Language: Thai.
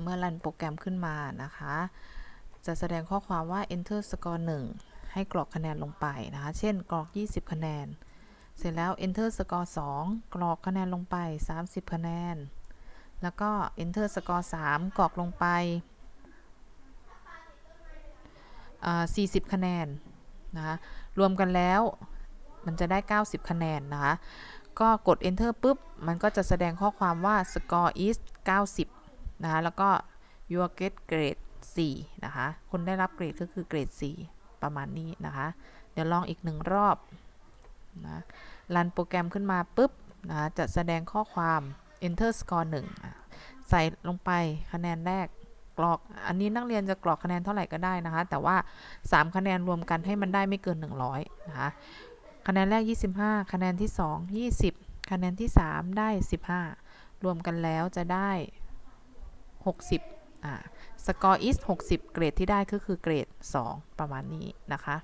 เมื่อรันโปรแกรมขึ้นมานะคะ จะแสดงข้อความว่า enter score 1 ให้กรอกคะแนนลงไปนะคะ เช่น กรอก 20 คะแนน เสร็จแล้ว enter score 2 กรอกคะแนนลงไป 30 คะแนน แล้วก็ enter score 3 กรอกลงไปอ่า40 คะแนนนะคะรวมกันแล้วมันจะได้ 90 คะแนนนะคะ ก็กด enter ปุ๊บ มันก็จะแสดงข้อความว่า score is 90 นะคะแล้วก็ your get grade 4นะคะคุณได้รับเกรดก็คือเกรด 4 ประมาณนี้นะคะ เดี๋ยวลองอีกหนึ่งรอบนะรันโปรแกรมขึ้นมาปุ๊บนะจะแสดงข้อความ enter score 1อะใส่ลงไปคะแนนแรกกรอก อันนี้นักเรียนจะกรอกคะแนนเท่าไหร่ก็ได้นะคะ แต่ว่า 3 คะแนนรวมกันให้มันได้ไม่เกิน 100 นะคะ คะแนนแรก 25 คะแนนที่ 2 20 คะแนนที่ 3 ได้ 15 รวมกันแล้วจะได้ 60อ่าสกอร์อิส60 เกรดที่ได้ก็คือเกรด 2 ประมาณนี้นะคะ